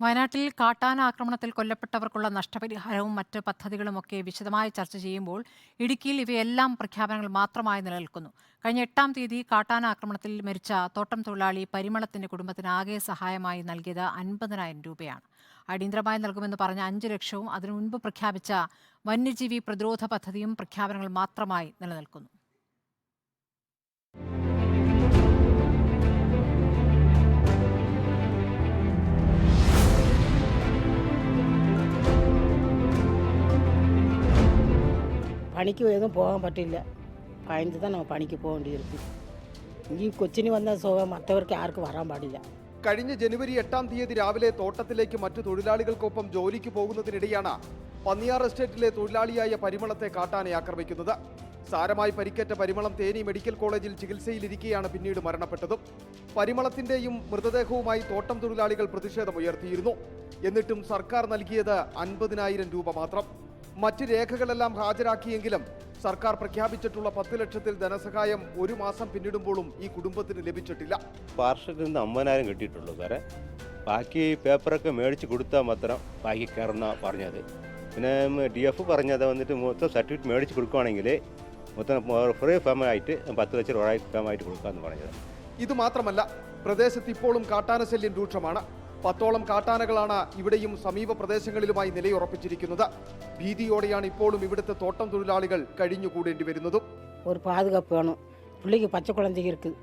വയനാട്ടിൽ കാട്ടാന ആക്രമണത്തിൽ കൊല്ലപ്പെട്ടവർക്കുള്ള നഷ്ടപരിഹാരവും മറ്റ് പദ്ധതികളുമൊക്കെ വിശദമായി ചർച്ച ചെയ്യുമ്പോൾ ഇടുക്കിയിൽ ഇവയെല്ലാം പ്രഖ്യാപനങ്ങൾ മാത്രമായി നിലനിൽക്കുന്നു. കഴിഞ്ഞ എട്ടാം തീയതി കാട്ടാന ആക്രമണത്തിൽ മരിച്ച തോട്ടം തൊഴിലാളി പരിമളത്തിന്റെ കുടുംബത്തിന് ആകെ സഹായമായി നൽകിയത് അൻപതിനായിരം രൂപയാണ്. അടിയന്തരമായി നൽകുമെന്ന് പറഞ്ഞ അഞ്ച് ലക്ഷവും അതിനു മുൻപ് പ്രഖ്യാപിച്ച വന്യജീവി പ്രതിരോധ പദ്ധതിയും പ്രഖ്യാപനങ്ങൾ മാത്രമായി നിലനിൽക്കുന്നു. பணிக்கு எதுவும் போக பட்டில்ல பயந்து தான் நம்ம பணிக்கு போக வேண்டியிருக்கு ഈ കൊച്ചിന് വന്ന സുഖം മറ്റവർക്ക് ആർക്കും വരാൻ പാടില്ല കഴിഞ്ഞ ജനുവരി എട്ടാം തീയതി രാവിലെ തോട്ടത്തിലേക്ക് മറ്റു തൊഴിലാളികൾക്കൊപ്പം ജോലിക്ക് പോകുന്നതിനിടെയാണ് പന്നിയാർ എസ്റ്റേറ്റിലെ തൊഴിലാളിയായ പരിമളത്തെ കാട്ടാനെ ആക്രമിക്കുന്നത് സാരമായി പരിക്കേറ്റ പരിമളം തേനി മെഡിക്കൽ കോളേജിൽ ചികിത്സയിലിരിക്കെയാണ് പിന്നീട് മരണപ്പെട്ടതും പരിമളത്തിന്റെയും മൃതദേഹവുമായി തോട്ടം തൊഴിലാളികൾ പ്രതിഷേധമുയർത്തിയിരുന്നു എന്നിട്ടും സർക്കാർ നൽകിയത് അൻപതിനായിരം രൂപ മാത്രം മറ്റ് രേഖകളെല്ലാം ഹാജരാക്കിയെങ്കിലും സർക്കാർ പ്രഖ്യാപിച്ചിട്ടുള്ള പത്ത് ലക്ഷത്തിൽ ധനസഹായം ഒരു മാസം പിന്നിടുമ്പോഴും ഈ കുടുംബത്തിന് ലഭിച്ചിട്ടില്ല. പാർഷത്തിൽ നിന്ന് അമ്പതിനായിരം കിട്ടിയിട്ടുള്ളൂ സാറേ. ബാക്കി പേപ്പറൊക്കെ മേടിച്ച് കൊടുത്താൽ മാത്രം ബാക്കി കയറുന്ന പറഞ്ഞത്. പിന്നെ ഡി എഫ് പറഞ്ഞത് വന്നിട്ട് മൊത്തം സർട്ടിഫിക്കറ്റ് മേടിച്ച് കൊടുക്കുകയാണെങ്കിൽ മൊത്തം ഫ്രീ ഫേമായിട്ട് പത്ത് ലക്ഷം രൂപ ഫേമായിട്ട് കൊടുക്കാമെന്ന് പറഞ്ഞത്. ഇത് മാത്രമല്ല പ്രദേശത്ത് ഇപ്പോഴും കാട്ടാനശല്യം രൂക്ഷമാണ്. പത്തോളം കാട്ടാനകളാണ് ഇവിടെയും സമീപ പ്രദേശങ്ങളിലുമായി നിലയുറപ്പിച്ചിരിക്കുന്നത് ഭീതിയോടെയാണ് ഇപ്പോഴും ഇവിടുത്തെ തോട്ടം തൊഴിലാളികൾ കഴിഞ്ഞുകൂടേണ്ടി വരുന്നതും ஒரு பாதுகாப்பு வேணும் பிள்ளைக்கு பச்சை குழந்தைங்க இருக்குது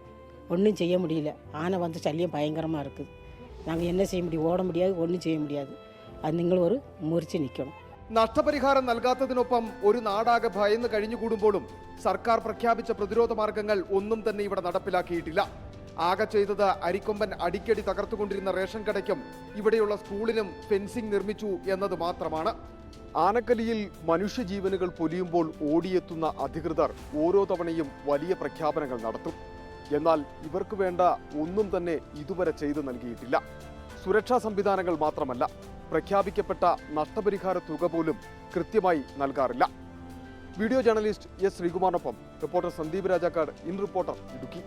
ஒன்றும் செய்ய முடியல ஆனை வந்து சல்லியம் பயங்கரமாக இருக்குது நாங்கள் என்ன செய்ய முடியும் ஓட முடியாது ஒன்றும் செய்ய முடியாது அது നിങ്ങൾ ഒരു മുറിച്ച് നിൽക്കണം നഷ്ടപരിഹാരം നൽകാത്തതിനൊപ്പം ഒരു നാടാകെ ഭയന്ന് കഴിഞ്ഞുകൂടുമ്പോഴും സർക്കാർ പ്രഖ്യാപിച്ച പ്രതിരോധ മാർഗങ്ങൾ ഒന്നും തന്നെ ഇവിടെ നടപ്പിലാക്കിയിട്ടില്ല ആകെ ചെയ്തത് അരിക്കൊമ്പൻ അടിക്കടി തകർത്തുകൊണ്ടിരുന്ന റേഷൻ കടയ്ക്കും ഇവിടെയുള്ള സ്കൂളിനും ഫെൻസിംഗ് നിർമ്മിച്ചു എന്നത് മാത്രമാണ്. ആനക്കലിയിൽ മനുഷ്യജീവനുകൾ പൊലിയുമ്പോൾ ഓടിയെത്തുന്ന അധികൃതർ ഓരോ തവണയും വലിയ പ്രഖ്യാപനങ്ങൾ നടത്തും. എന്നാൽ ഇവർക്ക് വേണ്ട ഒന്നും തന്നെ ഇതുവരെ ചെയ്തു നൽകിയിട്ടില്ല. സുരക്ഷാ സംവിധാനങ്ങൾ മാത്രമല്ല പ്രഖ്യാപിക്കപ്പെട്ട നഷ്ടപരിഹാര തുക പോലും കൃത്യമായി നൽകാറില്ല. Video journalist S ശ്രീകുമാറിനൊപ്പം reporter Sandeep Rajakkad in reporter Idukki.